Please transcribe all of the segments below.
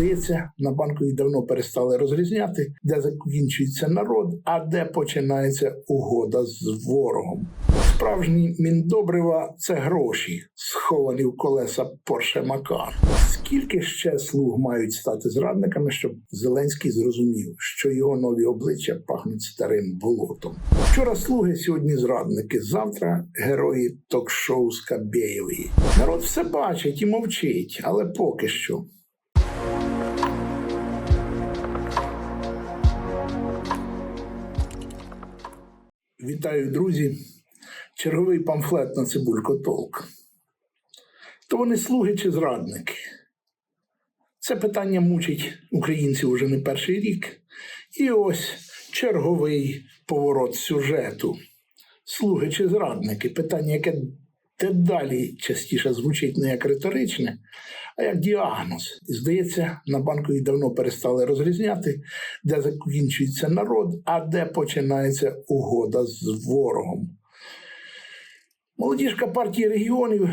Здається, на банку їх давно перестали розрізняти, де закінчується народ, а де починається угода з ворогом. Справжні міндобрива це гроші, сховані в колеса Порше Макар. Скільки ще слуг мають стати зрадниками, щоб Зеленський зрозумів, що його нові обличчя пахнуть старим болотом? Вчора слуги, сьогодні зрадники, завтра герої ток-шоу Скабєєвої. Народ все бачить і мовчить, але поки що. Вітаю, друзі! Черговий памфлет на цибулько толк. То вони слуги чи зрадники? Це питання мучить українців уже не перший рік. І ось черговий поворот сюжету. Слуги чи зрадники? Питання, яке дедалі частіше звучить не як риторичне, а як діагноз. І здається, на банку їх давно перестали розрізняти, де закінчується народ, а де починається угода з ворогом. Молодіжка партії регіонів,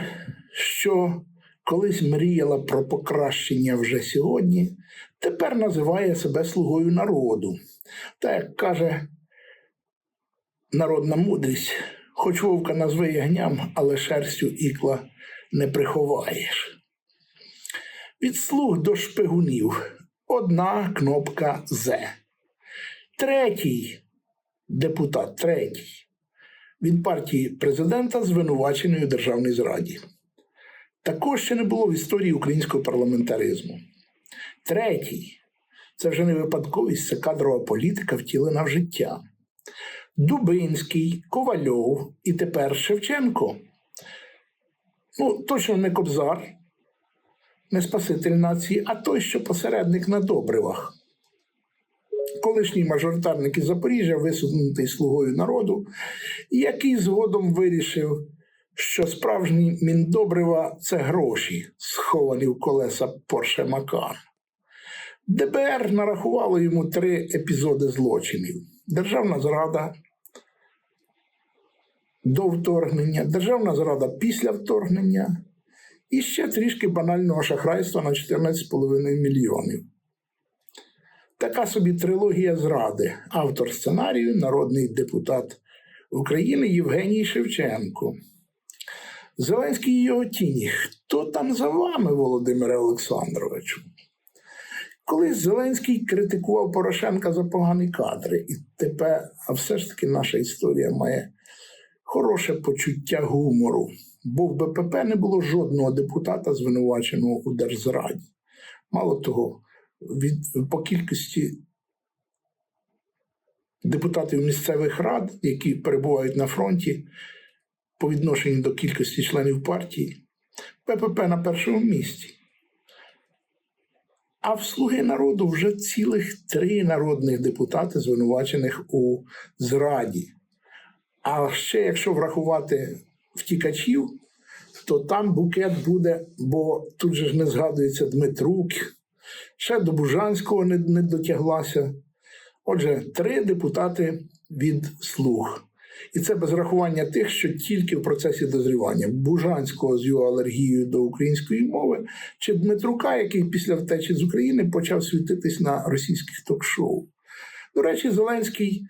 що колись мріяла про покращення вже сьогодні, тепер називає себе слугою народу. Та як каже народна мудрість, хоч вовка назви ягням, але шерстю ікла не приховаєш. Від слуг до шпигунів одна кнопка З. Третій депутат, третій від партії президента звинуваченої у державній зраді. Також ще не було в історії українського парламентаризму. Третій це вже не випадковість, це кадрова політика, втілена в життя. Дубинський, Ковальов і тепер Шевченко. Ну, точно не Кобзар, не Спаситель нації, а той, що посередник на добривах. Колишній мажоритарник із Запоріжжя, висунутий слугою народу, який згодом вирішив, що справжні міндобрива це гроші, сховані в колеса Порше Макар. ДБР нарахувало йому три епізоди злочинів: державна зрада до вторгнення, державна зрада після вторгнення і ще трішки банального шахрайства на 14,5 мільйонів. Така собі трилогія зради. Автор сценарію, народний депутат України Євгеній Шевченко. Зеленський і його тіні. Хто там за вами, Володимире Олександровичу? Колись Зеленський критикував Порошенка за погані кадри, і тепер, а все ж таки, наша історія має хороше почуття гумору, бо в БПП не було жодного депутата, звинуваченого у держзраді. Мало того, від по кількості депутатів місцевих рад, які перебувають на фронті по відношенню до кількості членів партії, ППП на першому місці. А в слуги народу вже цілих три народних депутати, звинувачених у зраді. А ще якщо врахувати втікачів, то там букет буде, бо тут же ж не згадується Дмитрук, ще до Бужанського не, не дотяглася. Отже, три депутати від слуг. І це без рахування тих, що тільки в процесі дозрівання Бужанського з його алергією до української мови, чи Дмитрука, який після втечі з України почав світитись на російських ток-шоу. До речі, Зеленський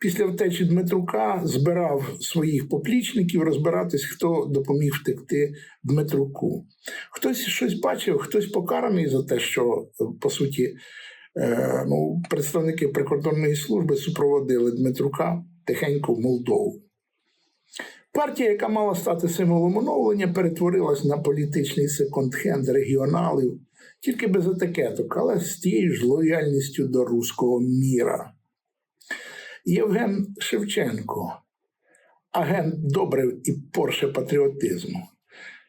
після втечі Дмитрука збирав своїх поплічників розбиратись, хто допоміг втекти Дмитруку. Хтось щось бачив, хтось покараний за те, що по суті е, ну, представники прикордонної служби супроводили Дмитрука тихенько в Молдову. Партія, яка мала стати символом оновлення, перетворилась на політичний секонд-хенд регіоналів, тільки без етикеток, але з тією ж лояльністю до руського міра. Євген Шевченко, агент добрив і порше патріотизму.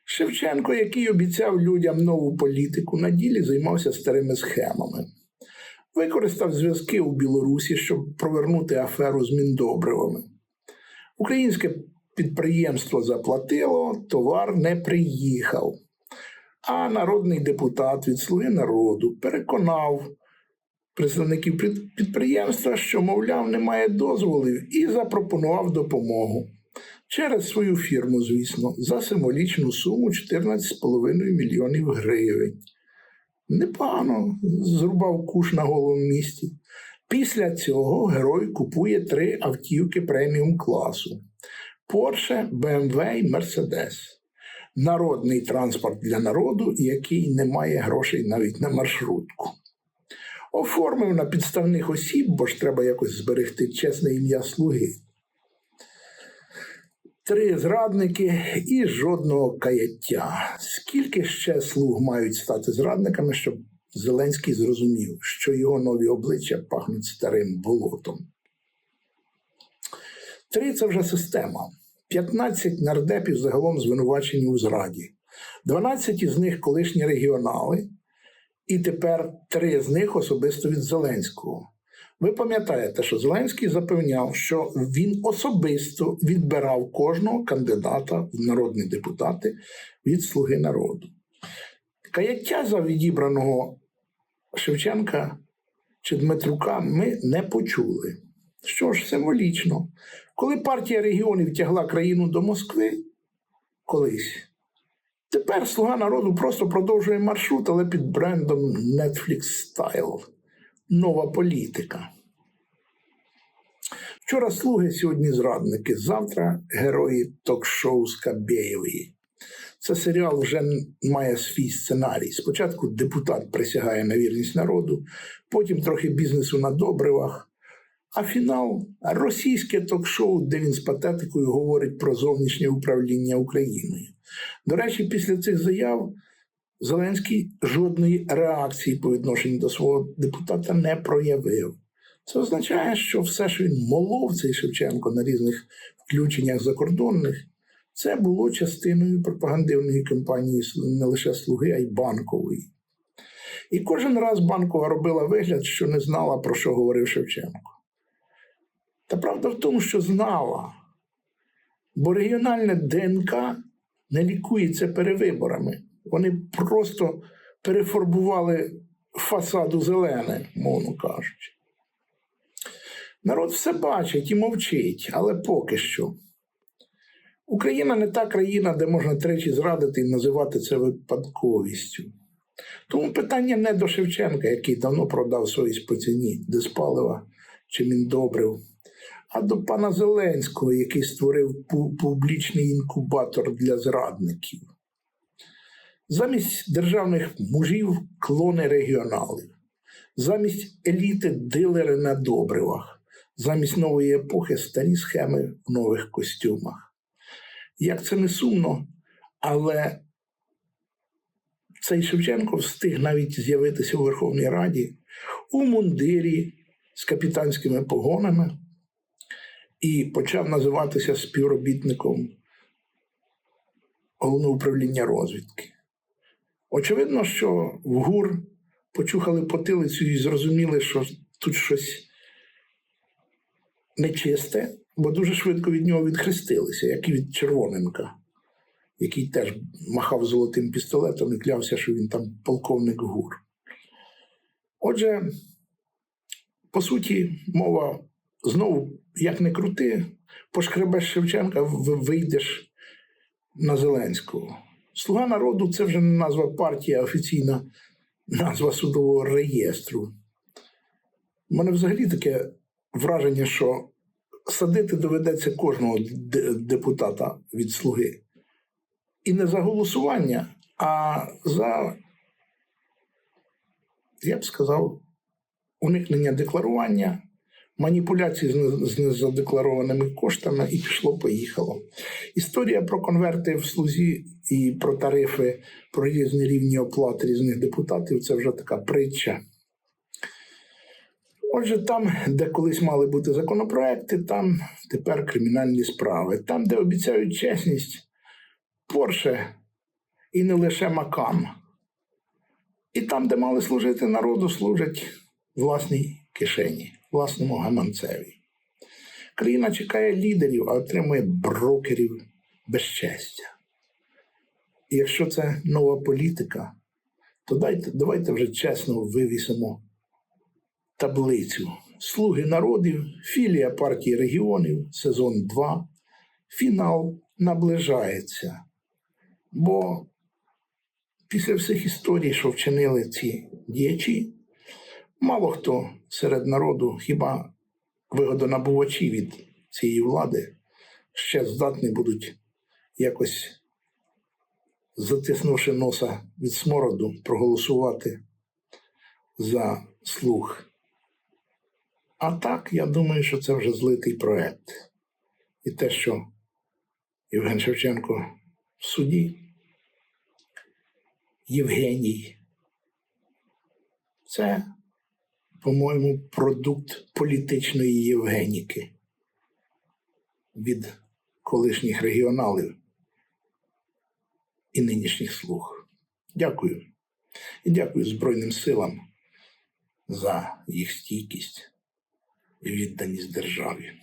Шевченко, який обіцяв людям нову політику, на ділі займався старими схемами. Використав зв'язки у Білорусі, щоб провернути аферу з міндобривами. Українське підприємство заплатило, товар не приїхав. А народний депутат від Слуги народу переконав представників підприємства, що, мовляв, немає дозволів, і запропонував допомогу через свою фірму, звісно, за символічну суму 14,5 мільйонів гривень. Непогано зрубав куш на голому місці. Після цього герой купує три автівки преміум класу: Porsche, BMW і Mercedes. Народний транспорт для народу, який не має грошей навіть на маршрутку. Оформив на підставних осіб, бо ж треба якось зберегти чесне ім'я слуги. Три зрадники і жодного каяття. Скільки ще слуг мають стати зрадниками, щоб Зеленський зрозумів, що його нові обличчя пахнуть старим болотом. Три це вже система. 15 нардепів загалом звинувачені у зраді. 12 із них колишні регіонали, і тепер три з них особисто від Зеленського. Ви пам'ятаєте, що Зеленський запевняв, що він особисто відбирав кожного кандидата в народні депутати від Слуги народу. Каяття за відібраного Шевченка чи Дмитрука ми не почули. Що ж, символічно, коли партія регіонів тягла країну до Москви колись, тепер Слуга народу просто продовжує маршрут, але під брендом Netflix Style. Нова політика. Вчора слуги, сьогодні зрадники, завтра герої ток-шоу Скабєєвої. Це серіал вже має свій сценарій. Спочатку депутат присягає на вірність народу, потім трохи бізнесу на добривах. А фінал російське ток-шоу, де він з патетикою говорить про зовнішнє управління Україною. До речі, після цих заяв Зеленський жодної реакції по відношенню до свого депутата не проявив. Це означає, що все, що він молов цей Шевченко на різних включеннях закордонних, це було частиною пропагандивної кампанії не лише слуги, а й банкової. І кожен раз банкова робила вигляд, що не знала, про що говорив Шевченко. Та правда в тому, що знала, бо регіональне ДНК не лікується перевиборами. Вони просто перефарбували фасаду зелене, мовно кажучи. Народ все бачить і мовчить, але поки що. Україна не та країна, де можна тричі зрадити і називати це випадковістю. Тому питання не до Шевченка, який давно продав совість по ціні диспалива чи міндобрив, а до пана Зеленського, який створив публічний інкубатор для зрадників. Замість державних мужів клони регіоналів, замість еліти дилери на добривах, замість нової епохи старі схеми в нових костюмах. Як це не сумно, але цей Шевченко встиг навіть з'явитися у Верховній Раді у мундирі з капітанськими погонами і почав називатися співробітником головного управління розвідки. Очевидно, що в ГУР почухали потилицю і зрозуміли, що тут щось нечисте, бо дуже швидко від нього відхрестилися, як і від Червоненка, який теж махав золотим пістолетом і клявся, що він там полковник ГУР. Отже, по суті, мова знову, як не крути, пошкребеш Шевченка, вийдеш на Зеленського. Слуга народу це вже не назва партії, а офіційна назва судового реєстру. У мене взагалі таке враження, що садити доведеться кожного депутата від слуги. І не за голосування, а за, я б сказав, уникнення декларування, маніпуляції з з незадекларованими коштами, і пішло-поїхало. Історія про конверти в слузі і про тарифи, про різні рівні оплат різних депутатів це вже така притча. Отже, там, де колись мали бути законопроекти, там тепер кримінальні справи. Там, де обіцяють чесність, Порше і не лише Макам. І там, де мали служити народу, служать власній кишені, власному гаманцеві. Країна чекає лідерів, а отримує брокерів безчестя. І якщо це нова політика, то дайте, давайте вже чесно вивісимо таблицю. Слуги народів, філія партії регіонів, сезон 2. Фінал наближається. Бо після всіх історій, що вчинили ці діячі, мало хто серед народу, хіба вигодонабувачі від цієї влади, ще здатні будуть якось, затиснувши носа від смороду, проголосувати за слух. А так, я думаю, що це вже злитий проект. І те, що Євген Шевченко в суді, Євгеній, це, по-моєму, продукт політичної Євгеніки від колишніх регіоналів і нинішніх слуг. Дякую. І дякую Збройним силам за їх стійкість і відданість державі.